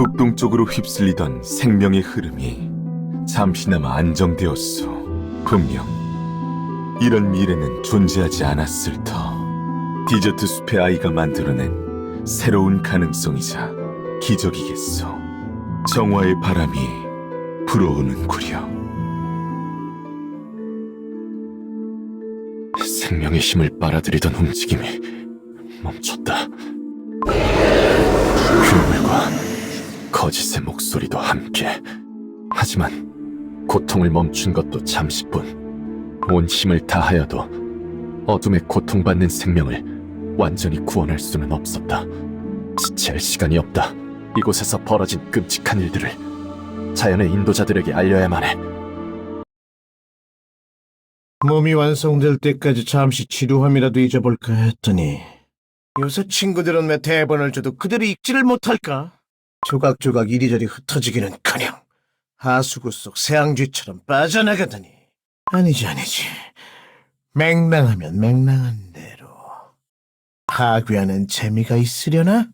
북동쪽으로 휩쓸리던 생명의 흐름이 잠시나마 안정되었소. 분명 이런 미래는 존재하지 않았을 터. 디저트 숲의 아이가 만들어낸 새로운 가능성이자 기적이겠소. 정화의 바람이 불어오는구려. 생명의 힘을 빨아들이던 움직임이 멈췄다. 거짓의 목소리도 함께. 하지만 고통을 멈춘 것도 잠시뿐. 온 힘을 다하여도 어둠에 고통받는 생명을 완전히 구원할 수는 없었다. 지체할 시간이 없다. 이곳에서 벌어진 끔찍한 일들을 자연의 인도자들에게 알려야만 해. 몸이 완성될 때까지 잠시 지루함이라도 잊어볼까 했더니 요새 친구들은 왜 대본을 줘도 그들이 읽지를 못할까? 조각조각 이리저리 흩어지기는커녕 하수구 속 새앙쥐처럼 빠져나가다니. 아니지 아니지. 맹랑하면 맹랑한 대로. 파괴하는 재미가 있으려나?